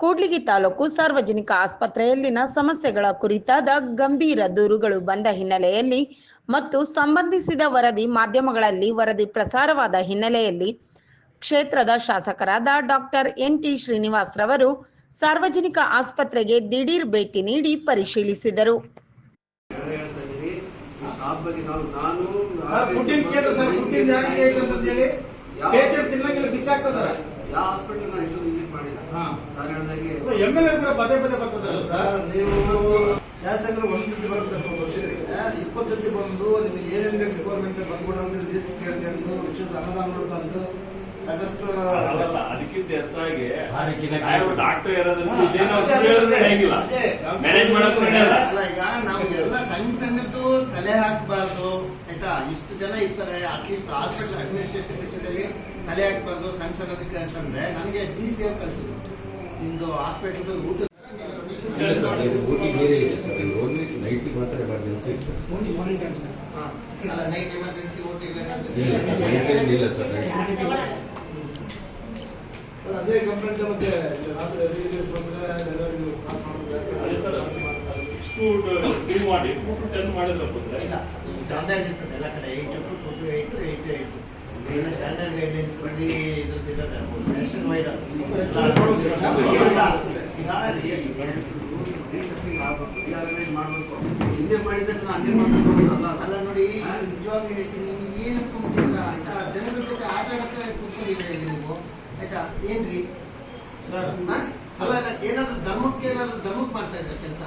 ಕೂಡ್ಲಿಗಿ ತಾಲೂಕು ಸಾರ್ವಜನಿಕ ಆಸ್ಪತ್ರೆಯಲ್ಲಿನ ಸಮಸ್ಯೆಗಳ ಕುರಿತಾದ ಗಂಭೀರ ದೂರುಗಳು ಬಂದ ಹಿನ್ನೆಲೆಯಲ್ಲಿ ಮತ್ತು ಸಂಬಂಧಿಸಿದ ವರದಿ ಮಾಧ್ಯಮಗಳಲ್ಲಿ ವರದಿ ಪ್ರಸಾರವಾದ ಹಿನ್ನೆಲೆಯಲ್ಲಿ ಕ್ಷೇತ್ರದ ಶಾಸಕರಾದ ಡಾಕ್ಟರ್ ಎನ್ ಟಿ ಶ್ರೀನಿವಾಸ್ ರವರು ಸಾರ್ವಜನಿಕ ಆಸ್ಪತ್ರೆಗೆ ದಿಢೀರ್ ಭೇಟಿ ನೀಡಿ ಪರಿಶೀಲಿಸಿದರು. ಯಾವ- ಹಾಸ್ಪಿಟಲ್ ನಾನು ಇಷ್ಟು ವಿಸಿಟ್ ಮಾಡಿಲ್ಲ. ಹಾ. ಸರ್ ಹೇಳ್ದಾಗೆ ಎಂ ಎಲ್ ಎ ಕೂಡ ಪದೇ ಪದೇ ಬರ್ತದಲ್ಲ ಸರ್ ನೀವು ಶಾಸಕರು ಒಂದ್ ಸತಿ ಸ್ವಲ್ಪ ವರ್ಷಗಳಿಗೆ ಇಪ್ಪತ್ತು ಸತಿ ಬಂದು ನಿಮಗೆ ಏನೇನು ಬೇಕು ರಿಕ್ವೈರ್ಮೆಂಟ್ ಬಂದ್ಕೊಡು ಅಂತ ಲಿಸ್ಟ್ ಕೇಳ್ಕೊಂಡು ವಿಶೇಷ ಅನುದಾನಗಳು ತಂದು ಸಾಕಷ್ಟು ಅದಕ್ಕಿಂತ ಹೆಚ್ಚಾಗಿ ಡಾಕ್ಟರ್ ಇರೋದ್ರಿಂದ ಅಲ್ಲ ಈಗ ನಾವು ಎಲ್ಲ ಸಣ್ಣ ಸಣ್ಣದ್ದು ತಲೆ ಹಾಕಬಾರ್ದು. ಆಯ್ತಾ? ಇಷ್ಟು ಜನ ಇರ್ತಾರೆ ಅಟ್ಲೀಸ್ಟ್ ಹಾಸ್ಪಿಟಲ್ ಅಡ್ಮಿನಿಸ್ಟ್ರೇಷನ್ ವಿಷಯದಲ್ಲಿ ತಲೆ ಹಾಕ್ಬಾರ್ದು ಸಣ್ಣ ಸಣ್ಣದಕ್ಕೆ ಅಂತಂದ್ರೆ ನನಗೆ ಡಿ ಸಿ ಎಫ್ ಕಳಿಸಿದ್ರು. ನಿಮ್ದು ಹಾಸ್ಪಿಟಲ್ ಊಟ ನೈಟ್ ಮಾತ್ರ ಎಮರ್ಜೆನ್ಸಿ. ಅಲ್ಲ ನೈಟ್ ಇಲ್ಲ ಸರ್ ಅದೇ ಕಂಪ್ಲೇಂಟ್ ಮತ್ತೆ ಸಿಕ್ಸ್ ಟು ಟೂ ಮಾಡಿ ಟೂ ಟು ಟೆನ್ ಮಾಡಿದ್ರೆ ಸ್ಟ್ಯಾಂಡರ್ಡ್ ಇರ್ತದೆ ಎಲ್ಲ ಕಡೆ. Eight to two to eight to eight to eight ಏನು standard guidelines nationwide rearrange ಮಾಡಬೇಕು ಹಿಂದೆ ಮಾಡಿದ್ರೆ ನಾನು ಮಾಡಬೇಕು ಅಲ್ಲ ಅಲ್ಲ ನೋಡಿ ನಿಜವಾಗ್ಲೂ ಹೇಳ್ತೀನಿ ನೀವು ಏನು ಅನ್ಕೊಂಡ್ಬಿಟ್ಟಿದ್ರ ಆಯ್ತಾ? ಜನರ ಜೊತೆ ಆಟ ಆಡಕ್ಕೆ ಕೂತ್ಕೊಂಡಿದ್ದೀರಿ ನೀವು? ಆಯ್ತಾ? ಏನ್ರಿ? ಸರ್? ಅಲ್ಲ ಏನಾದ್ರೂ ಧರ್ಮಕ್ಕೆ ಏನಾದ್ರು ಧರ್ಮಕ್ಕೆ ಮಾಡ್ತಾ ಇದ್ರ ಕೆಲಸ?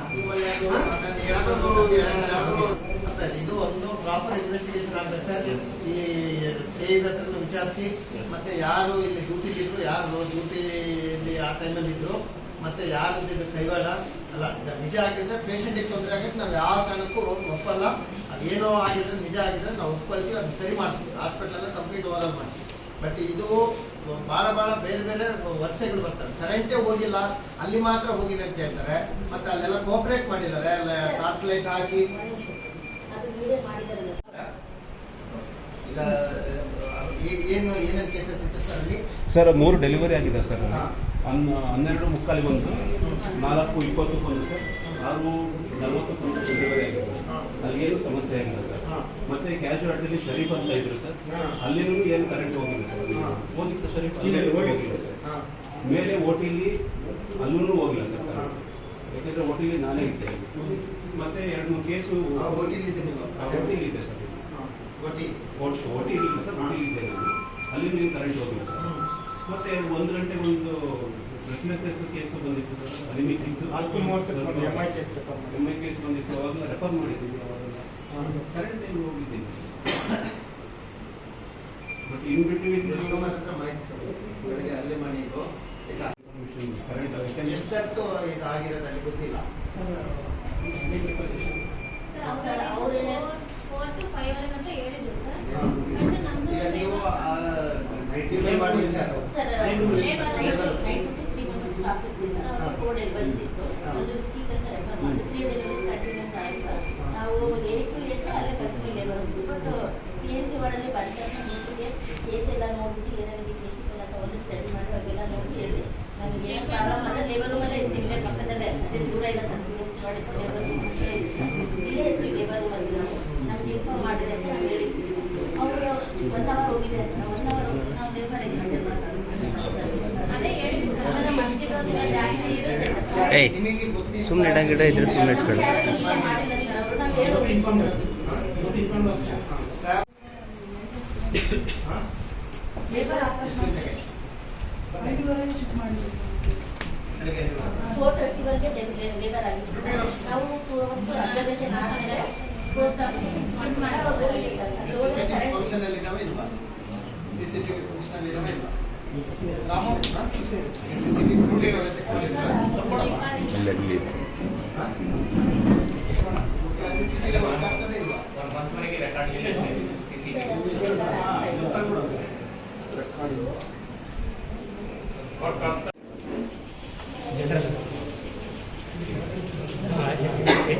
ಇದು ಒಂದು ಪ್ರಾಪರ್ ಇನ್ವೆಸ್ಟಿಗೇಷನ್ ಆಗ್ಬೇಕು ಸರ್ ಈ ಹತ್ರ ವಿಚಾರಿಸಿ ಮತ್ತೆ ಯಾರು ಇಲ್ಲಿ ಡ್ಯೂಟಿ ಇದ್ರು ಯಾರು ಡ್ಯೂಟಿಯಲ್ಲಿ ಆ ಟೈಮಲ್ಲಿ ಇದ್ರು ಮತ್ತೆ ಯಾರು ಕೈವಾಡ? ಅಲ್ಲ ನಿಜ ಆಗಿದ್ರೆ ಪೇಷಂಟಿಗೆ ತೊಂದರೆ ಆಗಕ್ಕೆ ನಾವು ಯಾವ ಕಾರಣಕ್ಕೂ ಒಪ್ಪಲ್ಲ. ಅದೇನೋ ಆಗಿದ್ರೆ ನಿಜ ಆಗಿದ್ರೆ ನಾವು ಒಪ್ಕೊಳ್ತೀವಿ ಅದು ಸರಿ ಮಾಡ್ತೀವಿ. ಹಾಸ್ಪಿಟಲ್ ಕಂಪ್ಲೀಟ್ ಓವರಾಲ್ ಮಾಡ್ತೀವಿ. ಬಟ್ ಇದು ಬಹಳ ಬಹಳ ಬೇರೆ ಬೇರೆ ವರ್ಷಗಳು ಬರ್ತವೆ. ಕರೆಂಟೇ ಹೋಗಿಲ್ಲ ಅಲ್ಲಿ ಮಾತ್ರ ಹೋಗಿದೆ ಅಂತ ಹೇಳ್ತಾರೆ. ಮತ್ತೆ ಅಲ್ಲೆಲ್ಲ ಕೋಪರೇಟ್ ಮಾಡಿದ್ದಾರೆ ಅಲ್ಲ ಟಾರ್ಚ್ ಲೈಟ್ ಹಾಕಿ ಏನು ಏನೇನು ಕೇಸಸ್ ಇತ್ತು ಸರ್ ಅಲ್ಲಿ. ಸರ್ ಮೂರು ಡೆಲಿವರಿ ಆಗಿದೆ ಸರ್ ಹನ್ನೆರಡು ಮುಕ್ಕಾಲಿಗೆ ಬಂತು. ನಾಲ್ಕು ಇಪ್ಪತ್ತು ಬಂದು ಸರ್. ಆರು ನಲವತ್ತು ಡೆಲಿವರಿ. ಅಲ್ಲಿ ಏನು ಸಮಸ್ಯೆ ಆಗಿಲ್ಲ ಸರ್. ಮತ್ತೆ ಕ್ಯಾಶುಯಾಲಿಟಿಲಿ ಶರೀಫ್ ಅಂತ ಇದ್ರು ಸರ್. ಅಲ್ಲಿನೂ ಏನು ಕರೆಂಟ್ ಹೋಗಿಲ್ಲ ಸರ್. ಹೋಗಿತ್ತು ಶರೀಫ್ ಅಲ್ಲೇ ಹೋಗಿಲ್ಲ ಸರ್. ಹಾ. ಮೇಲೆ ಓಟಿಲಿ ಅಲ್ಲೂ ಹೋಗಿಲ್ಲ ಸರ್. ಯಾಕಂದ್ರೆ ಓಟಿಲಿ ನಾನೇ ಇದ್ದೆ. ಮತ್ತೆ ಎರಡು ಮೂರು ಕೇಸು ಓಟಿಲಿ ಇದೆ ಸರ್. ಓಟಿ. ಇಲ್ಲ ಸರ್ ಓಟಿಲಿ ಇದ್ದೆ ನಾನು. ಅಲ್ಲಿ ನೀವು ಕರೆಂಟ್ ಹೋಗಿಲ್ಲ ಸರ್. ಮತ್ತೆ ಒಂದು ಗಂಟೆ ಒಂದು ಬ್ರೆಸ್ಲೆಸ್ ಕೇಸು ಬಂದಿತ್ತು. ಸರ್ ನಾಲ್ಕು ಮೂವತ್ತು ಎಂ ಐ ಕೇಸ್ ಬಂದಿತ್ತು. ಅವಾಗೆಲ್ಲ ರೆಫರ್ ಮಾಡಿದ್ದೀವಿ ಅವಾಗೆಲ್ಲ ಕರೆಂಟ್ ಏನು ಹೋಗಿದ್ದೀನಿ ಬಟ್ ಇನ್ ಬಿಟ್ವೀನ್ ಹತ್ರ ಮಾಹಿತಿ. ಬೆಳಗ್ಗೆ ಅಲ್ಲೇ ಮಾಡಿದ್ದು ಆಯ್ತಾ? ಕರೆಂಟ್ ಯಾಕಂದ್ರೆ ಎಷ್ಟೊತ್ತು ಇದು ಆಗಿರೋದು ಅಲ್ಲಿ ಗೊತ್ತಿಲ್ಲ. ಫೋರ್ ಟು ಫೈವ್ ಅಂತ ಹೇಳಿದ್ರು ಸರ್. ಈಗ ನೀವು ಮಾಡಿ ಸರ್ university. ಹೋಗಿಲ್ಲ ಸರ್ ಇಡಂಗಿಡ ಇದ್ರೆ ಸುಮ್ಮನೆ ಇಟ್ಕೊಳ್ಳಿ. ಫಂಕ್ಷನ್ ಅಲ್ಲಿ ಇದಾವೆ ಇಲ್ವಾ ಅಲ್ಲಿ लगली जनरल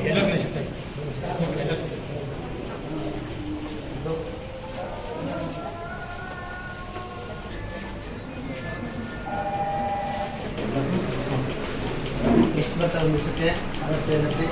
येलो कलर ಒಂದು ದಿವಸಕ್ಕೆ ಅರವತ್ತು ಏನಂತೆ